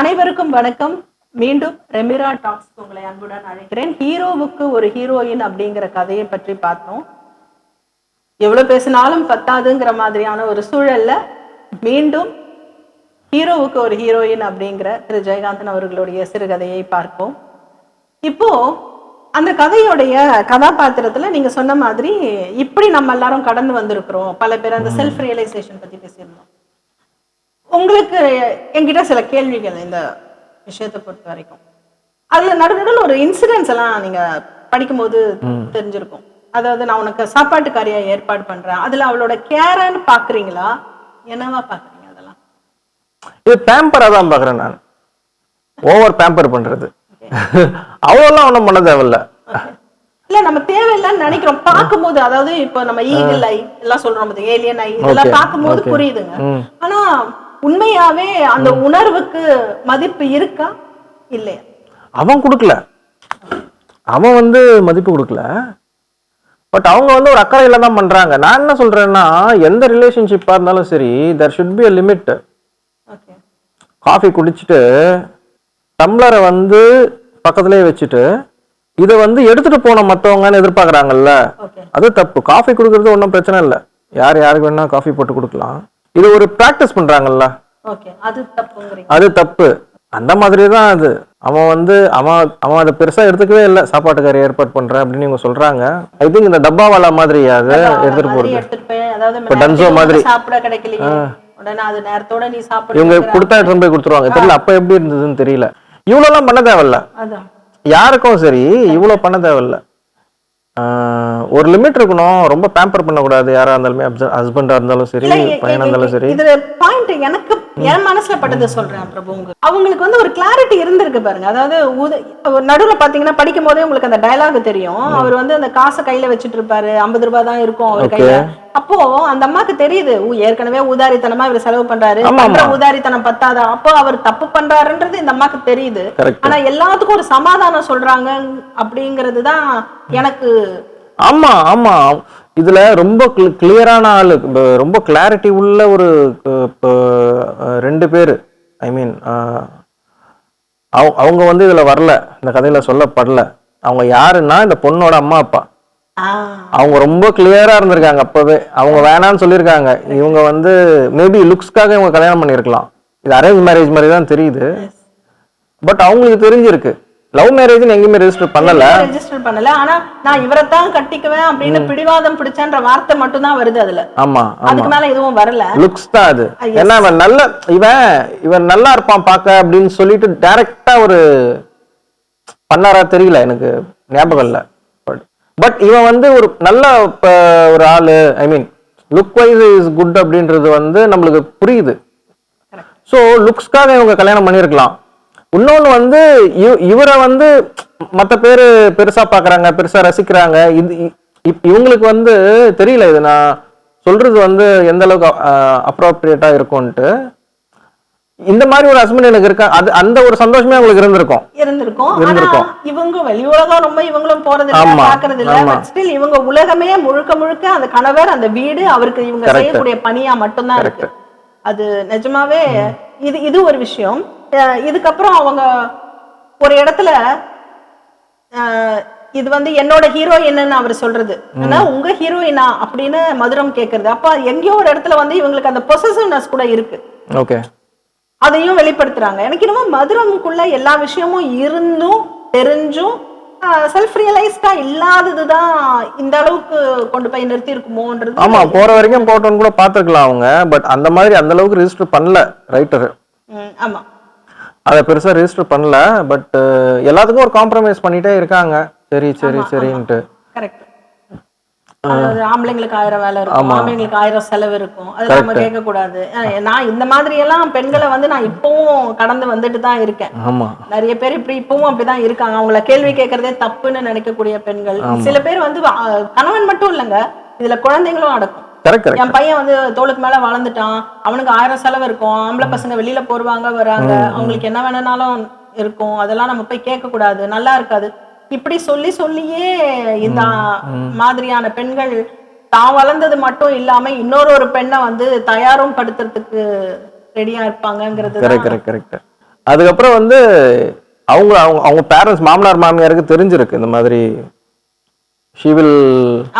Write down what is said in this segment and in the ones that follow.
அனைவருக்கும் வணக்கம். மீண்டும் ரெமிரா டாக்ஸ் உங்களை அன்புடன் அழைக்கிறேன். ஹீரோவுக்கு ஒரு ஹீரோயின் அப்படிங்கிற கதையை பற்றி பார்த்தோம். எவ்வளவு பேசினாலும் பத்தாதுங்கிற மாதிரியான ஒரு சூழல்ல மீண்டும் ஹீரோவுக்கு ஒரு ஹீரோயின் அப்படிங்கிற திரு. ஜெயகாந்தன் அவர்களுடைய சிறுகதையை பார்ப்போம். இப்போ அந்த கதையுடைய கதாபாத்திரத்துல நீங்க சொன்ன மாதிரி இப்படி நம்ம எல்லாரும் கடந்து வந்திருக்கிறோம். பல பேர் அந்த செல்ஃப் ரியலைசேஷன் பத்தி பேசியிருந்தோம். உங்களுக்கு என்கிட்ட சில கேள்விகள் இந்த விஷயத்தை பொறுத்த வரைக்கும். அதுல நடுநடுவில் ஒரு இன்சிடென்ட்ஸ் எல்லாம் நீங்க படிக்கும்போது தெரிஞ்சிருக்கும். அதாவது நான் உனக்கு சாப்பாட்டுக்காரியா ஏற்பாடு பண்றேன். அதுல அவளோட கேரன்னு பாக்குறீங்களா? என்னவா பாக்குறீங்க அதெல்லாம்? இது பேம்பரா தான் பாக்குறேன் நான். ஓவர் பேம்பர் பண்றது. அவ்வளோலாம் ஒன்றும் பண்ண தேவையில்ல. இல்ல நம்ம தேவையில்லைன்னு நினைக்கிறோம். பார்க்கும்போது அதாவது இப்போ நம்ம ஈகிள் ஐ எல்லாம் சொல்றோம் ஏலியன் ஐ இதெல்லாம் பார்க்கும்போது. புரியுதுங்க. ஆனா உண்மையாவே அந்த உணர்வுக்கு மதிப்பு இருக்கா? இல்லையா? அவன் கொடுக்கல. அவன் வந்து மதிப்பு கொடுக்கல. பட் அவங்க வந்து ஒரு அக்கறையில தான் பண்றாங்க. நான் என்ன சொல்றேன்னா எந்த ரிலேஷன்ஷிப்பா இருந்தாலும் சரி there should be a limit coffee குடிச்சிட்டு டம்ளரை வந்து பக்கத்துலயே வச்சுட்டு இதை வந்து எடுத்துட்டு போன மத்தவங்கன்னு எதிர்பார்க்கறாங்கல்ல. அது தப்பு. காஃபி கொடுக்கறது ஒன்றும் பிரச்சனை இல்லை. யார் யாருக்கு வேணா காஃபி போட்டு கொடுக்கலாம். இது ஒரு ப்ராக்டிஸ் பண்றாங்கல்ல. அது தப்பு. அந்த மாதிரி தான் அது. அவன் வந்து அவன் அவன் அதை பெருசா எடுத்துக்கவே இல்லை. சாப்பாட்டுக்காரி ஏற்பாடு பண்றேன் அப்படின்னு இவங்க சொல்றாங்க. ஐ திங்க் இந்த டப்பாவாலா மாதிரி அது எடுத்துட்டு போறது. இப்ப டன்சோ மாதிரி. இவங்க கொடுத்தா எடுத்துட்டு போய் கொடுத்துருவாங்க. தெரியல அப்ப எப்படி இருந்ததுன்னு தெரியல. இவ்வளோலாம் பண்ண தேவையில்ல. யாருக்கும் சரி இவ்வளோ பண்ண தேவையில்ல. ஒரு லிமிட் இருக்கணும். ரொம்ப பேம்பர் பண்ணக்கூடாது. யாரா இருந்தாலுமே ஹஸ்பண்டா இருந்தாலும் சரி பையனா இருந்தாலும் சரி. இதுல பாயிண்ட் எனக்கு என் மனசுல பட்டதை சொல்றேன் பிரபு அவங்களுக்கு வந்து ஒரு கிளாரிட்டி இருந்திருக்கு பாருங்க. அதாவது நடுவுல பாத்தீங்கன்னா படிக்கும் போதே உங்களுக்கு அந்த டயலாக் தெரியும். அவர் வந்து அந்த காசை கையில வச்சிட்டு இருப்பாரு. ஐம்பது ரூபாய் தான் இருக்கும் அவர் கையில. அப்போ அந்த அம்மாக்கு தெரியுது ஏற்கனவே ஊதாரித்தனமா இவர் செலவு பண்றாரு. ஊதாரித்தனம் பத்தாதா? அப்போ அவர் தப்பு பண்றாருன்றது இந்த அம்மாக்கு தெரியுது. ஆனா எல்லாத்துக்கும் ஒரு சமாதானம் சொல்றாங்க அப்படிங்கிறது தான் எனக்கு ஆமா ஆமா. இதுல ரொம்ப கிளியரான ஆளு. ரொம்ப கிளாரிட்டி உள்ள ஒரு ரெண்டு பேரு. ஐ மீன் அவங்க வந்து இதுல வரல. இந்த கதையில சொல்லப்படல. அவங்க யாருன்னா இந்த பொண்ணோட அம்மா அப்பா. அவங்க ரொம்ப கிளியரா இருந்திருக்காங்க அப்பவே. அவங்க வேணாம்னு சொல்லியிருக்காங்க. இவங்க வந்து மேபி லுக்ஸ்க்காக இவங்க கல்யாணம் பண்ணியிருக்கலாம். இது அரேஞ்ச் மேரேஜ் மாதிரி தான் தெரியுது. பட் அவங்களுக்கு தெரிஞ்சிருக்கு. லவ் மேரேஜ்னு எங்கேயுமே ரெஜிஸ்டர் பண்ணல. ரெஜிஸ்டர் பண்ணல. ஆனா நான் இவரைத்தான் கட்டிக்குவேன் அப்படின்னு பிடிவாதம் பிடிச்சன்ற வார்த்தை மட்டும் தான் வருது அதுல. ஆமா அதுக்கு மேல எதுவும் வரல. லுக்ஸ் தான் அது. Ah. ஏன்னா இவன் நல்ல இவன் இவன் நல்லா இருப்பான் பார்க்க அப்படின்னு சொல்லிட்டு டைரக்டா ஒரு பண்ணாரா தெரியல எனக்கு ஞாபகம் இல்ல. பட் இவன் வந்து ஒரு நல்ல ஒரு ஆளு I mean look wise is good அப்படின்றது வந்து நம்மளுக்கு புரியுது. ஸோ லுக்ஸ்க்காக இவங்க கல்யாணம் பண்ணியிருக்கலாம் இன்னொன்று வந்து இவ- இவரை வந்து மற்ற பேர் பெருசா பார்க்கறாங்க பெருசா ரசிக்கிறாங்க. இது இவங்களுக்கு வந்து தெரியல இது நான் சொல்றது வந்து எந்த அளவுக்கு அப்ரோப்ரியேட்டா இருக்கும்ன்ட்டு. இந்த மாதிரி ஒரு ஹஸ்பண்ட் எனக்கு இருக்கா? அது அந்த ஒரு சந்தோஷமே அவங்களுக்கு இருந்திருக்கும். இருந்திருக்கும். இருந்திருக்கும். இவங்க வெளி உலகம் ரொம்ப இவங்களும் போறது இல்ல. பாக்குறது இல்ல ஸ்டில் இவங்க உலகமே முழுக்க முழுக்க அந்த கணவர் அந்த வீடு அவருக்கு இவங்க. செய்யக்கூடிய பணியா மட்டும்தான் இருக்கு. அது நிஜமாவே இது இது ஒரு விஷயம். இதுக்கப்புறம் அவங்க ஒரு இடத்துல இது வந்து என்னோட ஹீரோயின்னு அவர் சொல்றது. ஆனா உங்க ஹீரோயினா அப்படின்னு மதுரம் கேக்குறது. அப்ப எங்கேயோ ஒரு இடத்துல வந்து இவங்களுக்கு அந்த பொசசிவ்னஸ் கூட இருக்கு. ஓகே அதையும் வெளிப்படுத்துறாங்க. எனக்கு என்னமோ மதுரமுக்குள்ள எல்லா விஷயமும் இருந்தும் தெரிஞ்சும் செல்ஃப் ரியலைஸ்டா இல்லாததுதான் இந்த அளவுக்கு கொண்டு போய் நிறுத்தி இருக்குமோன்றது ஆமா போற வரைக்கும் போட்டோன்னு கூட பார்த்துருக்கலாம் அவங்க பட் அந்த மாதிரி அந்த அளவுக்கு ரெஜிஸ்டர் பண்ணல ரைட்டர் ஆமா. அதை பெருசா ரெஜிஸ்டர் பண்ணல பட் எல்லாத்துக்கும் ஒரு காம்ப்ரமைஸ் பண்ணிட்டே இருக்காங்க. சரி சரி சரின்ட்டு. கரெக்ட் ஆம்பளைங்களுக்கு ஆயிரம் வேலை இருக்கும் ஆம்பளைங்களுக்கு ஆயிரம் செலவு இருக்கும். அது நம்ம கேட்க கூடாது நான் இந்த மாதிரி எல்லாம் பெண்களை வந்து நான் இப்பவும் கடந்து வந்துட்டு தான் இருக்கேன். நிறைய பேர் இப்படி இப்பவும் அப்படிதான் இருக்காங்க. அவங்கள கேள்வி கேட்கறதே தப்புன்னு நினைக்கக்கூடிய பெண்கள். சில பேர் வந்து கணவன் மட்டும் இல்லைங்க. இதுல குழந்தைங்களும் அடக்கும். என் பையன் வந்து தோளுக்கு மேல வளர்ந்துட்டான். அவனுக்கு ஆயிரம் செலவு இருக்கும். ஆம்பளை பசங்க வெளியில போடுவாங்க வராங்க அவங்களுக்கு என்ன வேணும்னாலும் இருக்கும். அதெல்லாம் நம்ம போய் கேட்க கூடாது நல்லா இருக்காது. இப்படி சொல்லி சொல்லியே இந்த மாதிரியான பெண்கள் தான் வளர்ந்தது மட்டும் இல்லாம இன்னொரு ஒரு பெண்ணை வந்து தயாரும் படுத்துறதுக்கு ரெடியா இருப்பாங்கிறது கரெக்ட் அதுக்கப்புறம் வந்து அவங்க அவங்க அவங்க பேரண்ட்ஸ் மாமனார் மாமியாருக்கு தெரிஞ்சிருக்கு இந்த மாதிரி. ஷி வில்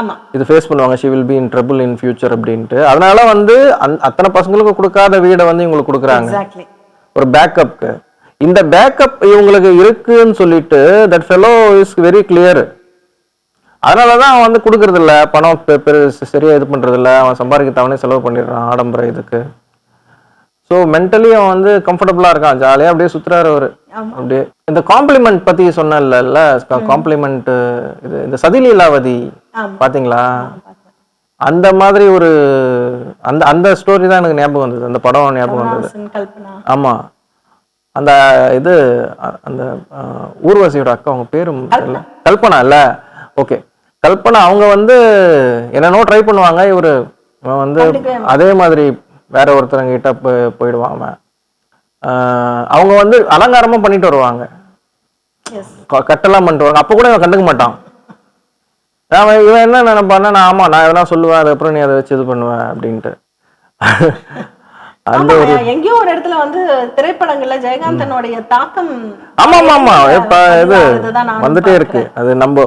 ஆமா. இது ஃபேஸ் பண்ணுவாங்க. She will be in trouble in future அப்படின்ட்டு. அதனால வந்து அத்தனை பசங்களுக்கும் கொடுக்காத வீடை வந்து இவங்களுக்கு கொடுக்குறாங்க. ஒரு பேக்கப்க்கு இந்த பேக்கப் இவங்களுக்கு இருக்குன்னு சொல்லிட்டு that fellow is very clear அதனால தான் அவன் வந்து கொடுக்கறது இல்ல பணம் பெ- பெரு- சரியா இது பண்றது இல்ல அவன் சம்பாதிக்க செலவு பண்ணிடுறான் ஆடம்பர இதுக்கு. ஸோ மென்டலி அவன் வந்து கம்ஃபர்டபுளா இருக்கான். ஜாலியா அப்படியே சுத்துறாரு அவரு. அப்படியே இந்த காம்ப்ளிமெண்ட் பத்தி சொன்னேன்ல காம்ப்ளிமெண்ட் இது இந்த சதிலீலாவதி ஆமா. பாத்தீங்களா? அந்த மாதிரி ஒரு அந்த அந்த ஸ்டோரி தான் எனக்கு ஞாபகம் வந்தது. அந்த படம் ஞாபகம் வந்தது. கருணாசன் கல்பனா. ஆமா. அந்த இது அந்த ஊர்வசியோட அக்கா அவங்க பேரும் கல்பனா இல்ல. ஓகே. கல்பனா அவங்க வந்து என்னென்னோ ட்ரை பண்ணுவாங்க. இவரு வந்து அதே மாதிரி வேற ஒருத்தவங்க கிட்ட போய் போயிடுவான் அவன். அவங்க வந்து அலங்காரமா பண்ணிட்டு வருவாங்க. கட்டெல்லாம் பண்ணிட்டு வருவாங்க. அப்போ கூட இவன் கண்டுக்க மாட்டான். அவன் இவன் என்ன நினைப்பான்னா நான் ஆமா நான் எதனா சொல்லுவேன் அதுக்கப்புறம் நீ அதை வச்சு இது பண்ணுவேன் அப்படின்ட்டு. அந்த ஆமா எங்கேயோ ஒரு இடத்துல வந்து திரைப்படங்கள்ல ஜெயகாந்தனுடைய தாக்கம் ஆமா ஆமா ஆமா. இப்ப இது வந்துட்டே இருக்கு. அது நம்ம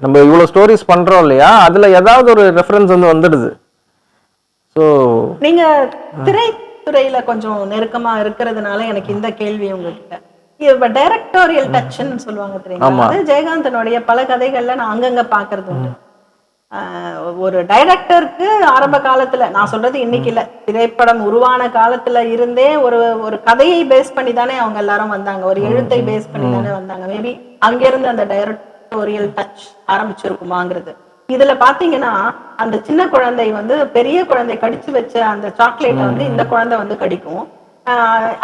நம்ம இவ்வளவு ஸ்டோரிஸ் பண்றோம் இல்லையா? அதுல ஏதாவது ஒரு ரெஃபரன்ஸ் வந்து வந்துடுது. ஸோ நீங்க திரைத்துறையில கொஞ்சம் நெருக்கமா இருக்கிறதுனால எனக்கு இந்த கேள்வி உங்ககிட்ட. இப்ப டைரக்டோரியல் டச்னு சொல்லுவாங்க தெரியுமா ஜெயகாந்தனுடைய பல கதைகள்ல நான் அங்கங்க பாக்குறது உண்டு. ஒரு டைரக்டருக்கு ஆரம்ப காலத்துல நான் சொல்றது இன்னைக்கு இல்ல திரைப்படம் உருவான காலத்துல இருந்தே ஒரு ஒரு கதையை பேஸ் பண்ணி தானே அவங்க எல்லாரும் வந்தாங்க. ஒரு எழுத்தை பேஸ் பண்ணி தானே வந்தாங்க. மேபி அங்கிருந்து அந்த டைரக்டோரியல் டச் ஆரம்பிச்சிருக்குமாங்கிறது. இதுல பாத்தீங்கன்னா அந்த சின்ன குழந்தை வந்து பெரிய குழந்தை கடிச்சு வச்ச அந்த சாக்லேட்டை வந்து இந்த குழந்தை வந்து கடிக்கும்.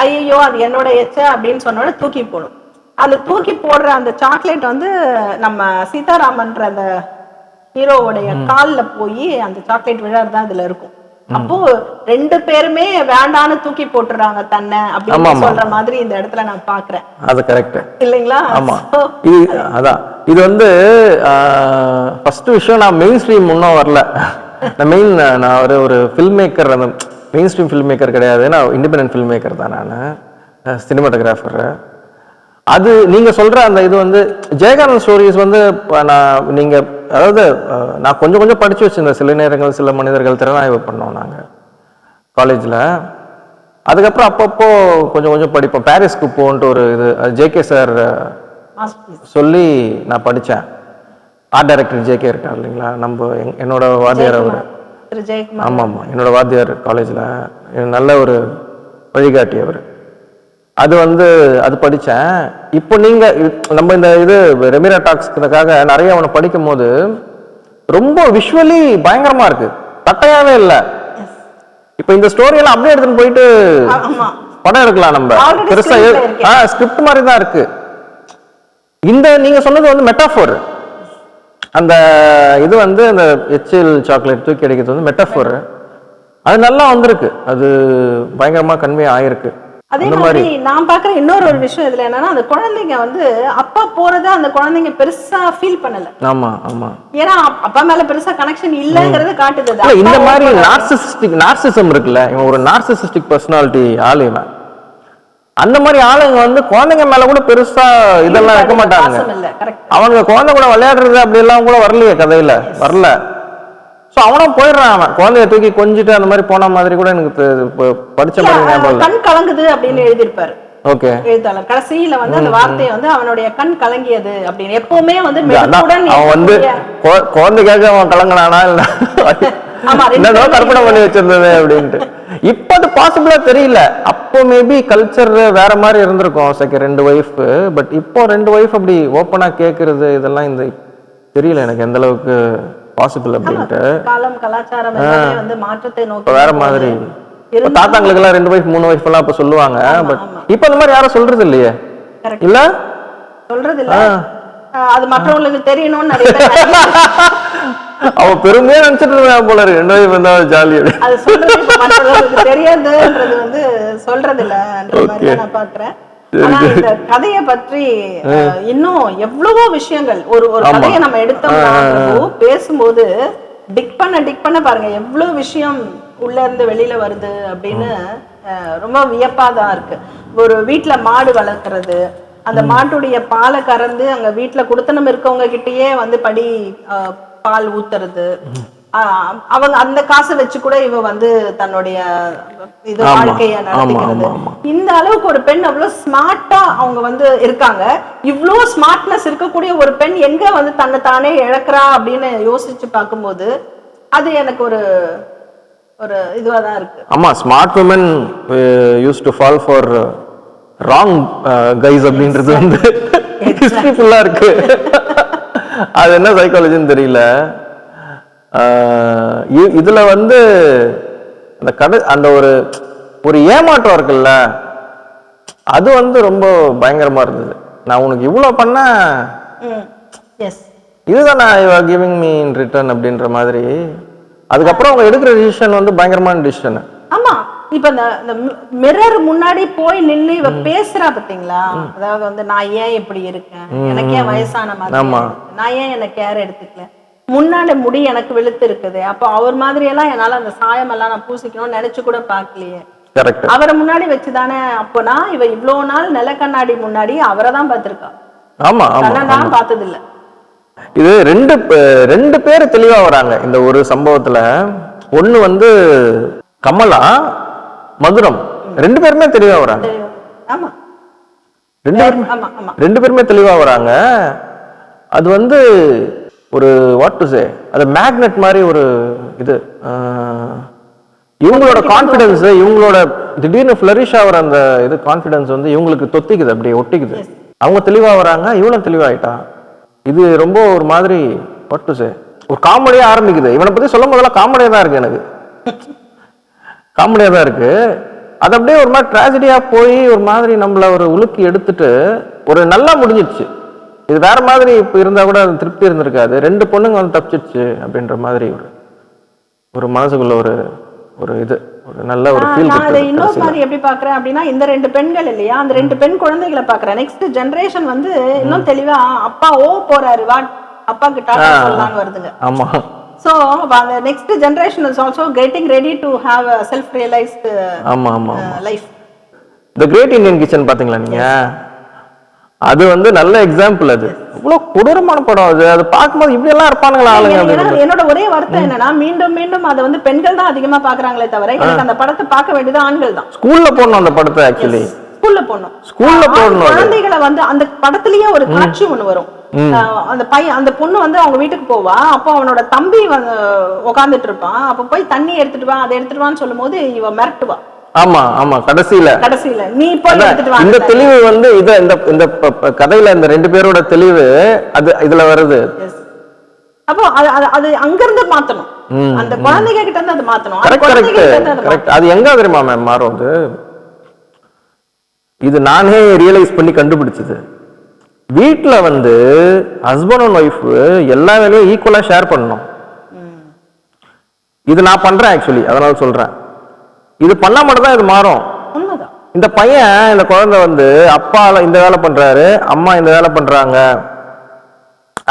ஐயோ அது என்னோட எச்ச அப்படின்னு சொன்னோட தூக்கி போடும். அந்த தூக்கி போடுற அந்த சாக்லேட் வந்து நம்ம சீதாராமன்ற அந்த ஹீரோவுடைய கால்ல போய் அந்த சாக்லேட் விழாதான் இதுல இருக்கும். அப்போ ரெண்டு பேருமே வேண்டான்னு தூக்கி போட்டுறாங்க தன்னை அப்படின்னு சொல்ற மாதிரி இந்த இடத்துல நான் பாக்குறேன். அது கரெக்ட் இல்லைங்களா? ஆமா. இது அதான். இது வந்து ஃபர்ஸ்ட் விஷயம் நான் மெயின் ஸ்ட்ரீம் முன்னும் வரல. நான் மெயின் நான் ஒரு ஒரு ஃபில்ம் மேக்கர் அந்த மெயின் ஸ்ட்ரீம் ஃபில்ம் மேக்கர் கிடையாது. நான் இண்டிபெண்டன்ட் ஃபில்ம் மேக்கர் தான் நான். சினிமாட்டோகிராஃபர் அது நீங்க சொல்ற அந்த இது வந்து ஜெயகானந்த் ஸ்டோரிஸ் வந்து நான் நீங்க அதாவது நான் கொஞ்சம் கொஞ்சம் படிச்சு வச்சிருந்தேன். சில நேரங்கள் சில மனிதர்கள் திறனாய்வு பண்ணோம் நாங்க காலேஜ்ல அதுக்கப்புறம் அப்பப்போ கொஞ்சம் கொஞ்சம் படிப்போம். பாரிஸ்க்கு போன்ட்டு ஒரு இது ஜேகே சார். சொல்லி நான் படித்தேன் ஆர்ட் டைரக்டர் ஜேகே இருக்கார் இல்லைங்களா? நம்ம என்- என்னோட வாத்தியார் அவர். ஆமாம் ஆமாம் என்னோட வாத்தியார் காலேஜில் நல்ல ஒரு வழிகாட்டி அவர் அது வந்து அது படித்தேன் இப்போ நீங்கள் நம்ம இந்த இது ரெமிரா டாக்ஸ்க்காக நிறைய அவனை படிக்கும் போது ரொம்ப விஷுவலி பயங்கரமா இருக்கு. தட்டையாவே இல்லை. இப்போ இந்த ஸ்டோரி எல்லாம் அப்படியே எடுத்துன்னு போயிட்டு படம் எடுக்கலாம் நம்ம. பெருசா. ஆ ஸ்கிரிப்ட் மாதிரி தான் இருக்கு. இந்த நீங்க சொன்னது வந்து மெட்டாஃபோர் அந்த இது வந்து அந்த எச்சில் சாக்லேட் தூக்கி அடிக்கிறது வந்து மெட்டாஃபோர் அது நல்லா வந்திருக்கு. அது பயங்கரமா கன்வே ஆயிருக்கு. அதே மாதிரி நான் பாக்குற இன்னொரு ஒரு விஷயம் இதுல என்னன்னா அந்த குழந்தைங்க வந்து அப்பா போறத அந்த குழந்தைங்க பெருசா ஃபீல் பண்ணல. ஆமா ஆமா. ஏன்னா அப்- அப்பா மேல பெருசா கனெக்ஷன் இல்லங்கறத காட்டுது. இந்த மாதிரி. நார்சிசிஸ்டிக் நார்சிசம் இருக்குல்ல இவன் ஒரு நார்சிசிஸ்டிக் பர்சனாலிட்டி ஆளு இவன். அந்த மாதிரி ஆளுங்க வந்து குழந்தைங்க மேல கூட பெருசா இதெல்லாம் வைக்க மாட்டாங்க அவங்க குழந்தை கூட விளையாடுறது அப்படி எல்லாம் கூட வரலையே கதையில. வரல. சோ அவனும் போயிடுறான் அவன். குழந்தைய தூக்கி கொஞ்சிட்டு அந்த மாதிரி போன மாதிரி கூட எனக்கு படிச்ச மாதிரி கண் கலங்குது அப்படின்னு எழுதியிருப்பாரு. ஓகே. எழுத்தாளர். கடைசியில வந்து அந்த வார்த்தையை வந்து அவனுடைய கண் கலங்கியது அப்படின்னு. எப்பவுமே வந்து அவன் வந்து குழந்தைக்காக அவன் கலங்கினானா இல்ல? என்னதோ கற்பனை பண்ணி வச்சிருந்தது அப்படின்ட்டு. இப்ப அது பாசிபிளா தெரியல. அப்போ மேபி கல்ச்சர் வேற மாதிரி இருந்திருக்கும் செகண்ட் ரெண்டு ஒய்ஃப் பட் இப்போ ரெண்டு ஒய்ஃப் அப்படி ஓப்பனா கேக்குறது இதெல்லாம் இந்த தெரியல எனக்கு எந்த அளவுக்கு பாசிபிள் அப்படின்ட்டு. காலம் கலாச்சாரம் வந்து மாற்றத்தை நோக்கி வேற மாதிரி. இப்ப தாத்தாங்களுக்கு எல்லாம் ரெண்டு ஒய்ஃப் மூணு ஒய்ஃப் எல்லாம் இப்ப சொல்லுவாங்க. பட் இப்ப அந்த மாதிரி யாரும் சொல்றது இல்லையே. இல்ல? சொல்றது இல்ல அது மற்றவங்களுக்கு தெரியணும்னு அவ பெருமையா நினைச்சிட்டு இருந்தா போல இருக்கு. ரெண்டு ஒய்ஃப் இருந்தா ஜாலி அது சொல்றது தெரியாதுன்றது வந்து சொல்றது நான் பாக்குறேன். இந்த கதைய பற்றி இன்னும் எவ்வளவோ விஷயங்கள். ஒரு ஒரு கதையை நம்ம எடுத்தோம்னா பிரபு, பேசும்போது டிக் பண்ண டிக் பண்ண பாருங்க எவ்வளவு விஷயம் உள்ள இருந்து வெளியில வருது அப்படின்னு ரொம்ப வியப்பா தான் இருக்கு. ஒரு வீட்ல மாடு வளர்க்கறது அந்த மாட்டுடைய பாலை கறந்து அங்க வீட்ல குடுத்தனம் இருக்கவங்க கிட்டயே வந்து படி பால் ஊத்துறது. அவங்க அந்த காசை வச்சு கூட இவ வந்து தன்னுடைய இது. வாழ்க்கைய நடத்திக்கிறது. இந்த அளவுக்கு ஒரு பெண் அவ்வளவு ஸ்மார்ட்டா அவங்க வந்து இருக்காங்க. இவ்ளோ ஸ்மார்ட்னஸ் இருக்கக்கூடிய ஒரு பெண் எங்க வந்து தன்னை தானே இழக்கிறா அப்படின்னு யோசிச்சு பார்க்கும்போது அது எனக்கு ஒரு ஒரு இதுவா தான் இருக்கு. ஆமா smart woman use to fall for wrong guys அப்படின்றது வந்து ஹிஸ்டரி ஃபுல்லா இருக்கு. அது என்ன சைக்காலஜின்னு தெரியல. இதுல வந்து அந்த கடை அந்த ஒரு ஒரு ஏமாற்றம் இருக்குல்ல அது வந்து ரொம்ப பயங்கரமா இருந்தது. நான் உனக்கு இவ்வளவு பண்ண எஸ் இதுதான் நான் கிவிங் மீ இன் ரிட்டர்ன் அப்படின்ற மாதிரி அதுக்கப்புறம் அவங்க எடுக்கிற டிசிஷன் வந்து பயங்கரமான டிசிஷன் ஆமா இப்ப இந்த மிரர் முன்னாடி போய் நின்னு இவ பேசுறா பாத்தீங்களா? அதாவது வந்து நான் ஏன் இப்படி இருக்கேன்? எனக்கு ஏன் வயசான மாதிரி? நான் ஏன் என்ன கேர் எடுத்துக்கல? முன்னாடி முடி எனக்கு வெளுத்து இருக்குது அப்போ அவர் மாதிரி எல்லாம் என்னால அந்த சாயம் எல்லாம் நான் பூசிக்கணும்னு நினைச்சு கூட பார்க்கலையே. கரெக்ட் அவரை முன்னாடி வச்சுதானே அப்போனா இவ இவ்வளவு நாள் நிலக்கண்ணாடி முன்னாடி அவரை தான் பார்த்திருக்கா. ஆமா தான் பார்த்தது இல்ல இது ரெண்டு ரெண்டு பேர் தெளிவா வராங்க இந்த ஒரு சம்பவத்துல. ஒண்ணு வந்து கமலா மதுரம். ரெண்டு பேருமே தெளிவா வராங்க. ரெண்டு பேருமே ரெண்டு பேருமே தெளிவா வராங்க. அது வந்து ஒரு வாட் டு சே அது மேக்னெட் மாதிரி ஒரு இது இவங்களோட கான்ஃபிடன்ஸ் இவங்களோட திடீர்னு ஃபிளரிஷ் ஆகிற அந்த இது கான்ஃபிடன்ஸ் வந்து இவங்களுக்கு தொத்திக்குது அப்படியே ஒட்டிக்குது. அவங்க தெளிவா வராங்க இவனும் தெளிவாயிட்டா இது ரொம்ப ஒரு மாதிரி வாட் டு சே ஒரு காமெடியா ஆரம்பிக்குது. இவனை பத்தி சொல்லும் போதெல்லாம் காமெடியா தான் இருக்கு எனக்கு. காமெடியா தான் இருக்கு. அது அப்படியே ஒரு மாதிரி ட்ராஜடியா போய் ஒரு மாதிரி நம்மள ஒரு உலுக்கி எடுத்துட்டு ஒரு நல்லா முடிஞ்சிடுச்சு. இது வேற மாதிரி இப்ப இருந்தா கூட அது திருப்தி இருந்திருக்காது. ரெண்டு பொண்ணுங்க வந்து தப்பிச்சிடுச்சு அப்படின்ற மாதிரி ஒரு ஒரு மனசுக்குள்ள ஒரு ஒரு இது ஒரு நல்ல ஒரு ஃபீல் நான் அதை இன்னொரு மாதிரி எப்படி பாக்குறேன் அப்படின்னா இந்த ரெண்டு பெண்கள் இல்லையா? அந்த ரெண்டு பெண் குழந்தைகளை பாக்குறேன் நெக்ஸ்ட் ஜெனரேஷன் வந்து இன்னும் தெளிவா அப்பா ஓ போறாரு வா அப்பாக்கு டாட்டா சொல்லலாம்னு வருதுங்க. ஆமா. ஸோ அந்த next generation is also getting ready to have self realised ஆமா ஆமா life the great Indian Kitchen பாத்தீங்களா நீங்க? அது வந்து நல்ல எக்ஸாம்பிள் அது. இவ்வளவு கொடூரமான படம் அது. அது பார்க்கும்போது இப்படி எல்லாம் இருப்பானுங்களா ஆளுங்க என்னோட ஒரே வருத்தம் என்னன்னா மீண்டும் மீண்டும் அதை வந்து பெண்கள் தான் அதிகமா பாக்குறாங்களே தவிர எனக்கு அந்த படத்தை பார்க்க வேண்டியது ஆண்கள் தான். ஸ்கூல்ல போடணும் அந்த படத்தை ஆக்சுவலி ஸ்கூல்ல போடணும். ஸ்கூல்ல போடணும். குழந்தைகளை வந்து அந்த படத்துலயே ஒரு காட்சி ஒண்ணு வரும். அந்த பையன் அந்த பொண்ணு வந்து அவங்க வீட்டுக்கு போவா. அப்போ அவனோட தம்பி உட்காந்துட்டு இருப்பான். அப்ப போய் தண்ணி எடுத்துட்டு வா அதை எடுத்துட்டு வான்னு சொல்லும் போது இவ மிரட்டுவா. ஆமா ஆமா கடைசியில. கடைசியில. நீ இந்த தெளிவு வந்து இத இந்த இந்த கதையில இந்த ரெண்டு பேரோட தெளிவு அது இதுல வருது. அப்போ அது அது- அங்க இருந்து மாத்தணும். அந்த குழந்தைங்க கிட்ட இருந்து அதை மாத்தணும். கரெக்ட் கரெக்ட் அதை கரெக்ட் அது எங்க தெரியுமா மேம் மாறும் அது? இது நானே ரியலைஸ் பண்ணி கண்டுபிடிச்சது. வீட்ல வந்து ஹஸ்பண்ட் அண்ட் ஒய்ஃப் எல்லா வேலையும் ஈக்குவலா ஷேர் பண்ணணும். இது நான் பண்றேன் ஆக்சுவலி அதனால சொல்றேன். இது பண்ணா மட்டும் தான் இது மாறும். இந்த பையன் இந்த குழந்தை வந்து அப்பா இந்த வேலை பண்றாரு அம்மா இந்த வேலை பண்றாங்க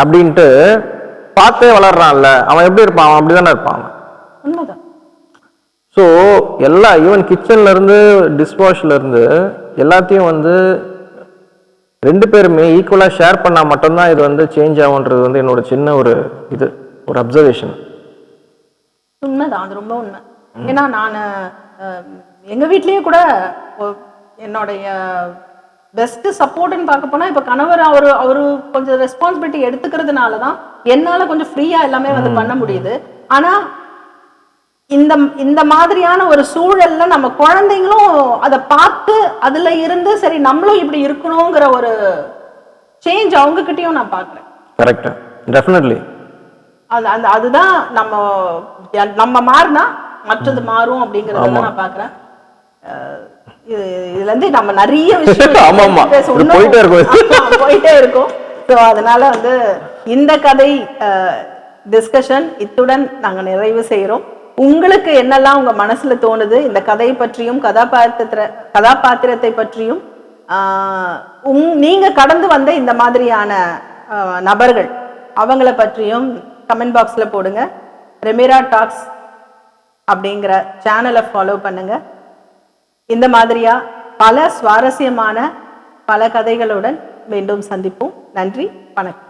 அப்படின்ட்டு பார்த்தே வளர்றான்ல. அவன் எப்படி இருப்பான்? அவன் அப்படிதானே இருப்பான். ஸோ எல்லா ஈவன் கிச்சன்ல இருந்து டிஷ்வாஷ்ல இருந்து எல்லாத்தையும் வந்து ரெண்டு பேருமே ஈக்குவலாக ஷேர் பண்ணா மட்டும்தான் இது வந்து சேஞ்ச் ஆகுன்றது வந்து என்னோட சின்ன ஒரு இது ஒரு அப்சர்வேஷன் உண்மைதான். அது ரொம்ப உண்மை. ஏன்னா நான் எங்க வீட்லயே கூட என்னுடைய பெஸ்ட் சப்போர்ட்னு பார்க்க போனா இப்ப கணவர் அவரு அவரு கொஞ்சம் ரெஸ்பான்சிபிலிட்டி எடுத்துக்கிறதுனால தான் என்னால கொஞ்சம் ஃப்ரீயா எல்லாமே வந்து பண்ண முடியுது. ஆனா இந்த இந்த மாதிரியான ஒரு சூழல்ல நம்ம குழந்தைங்களும் அதை பார்த்து அதுல இருந்து சரி நம்மளும் இப்படி இருக்கணுங்கிற ஒரு சேஞ்ச் அவங்க கிட்டயும் நான் பார்க்கிறேன். கரெக்ட் டெஃபினெட்லி அது அந்த அதுதான் நம்ம நம்ம மாறினா மற்றது மாறும் அப்படிங்கறத நான் பாக்குறேன். இதுல இருந்து நம்ம நிறைய விஷயம் போயிட்டே இருக்கும். போயிட்டே இருக்கும். ஸோ அதனால வந்து இந்த கதை டிஸ்கஷன் இத்துடன் நாங்க நிறைவு செய்றோம். உங்களுக்கு என்னெல்லாம் உங்க மனசுல தோணுது இந்த கதை பற்றியும் கதாபாத்திர கதாபாத்திரத்தை பற்றியும் உங் நீங்க கடந்து வந்த இந்த மாதிரியான நபர்கள் அவங்கள பற்றியும் கமெண்ட் பாக்ஸ்ல போடுங்க. ரெமிரா டாக்ஸ் அப்படிங்கிற சேனலை ஃபாலோ பண்ணுங்க. இந்த மாதிரியா பல சுவாரஸ்யமான பல கதைகளுடன் மீண்டும் சந்திப்போம். நன்றி வணக்கம்.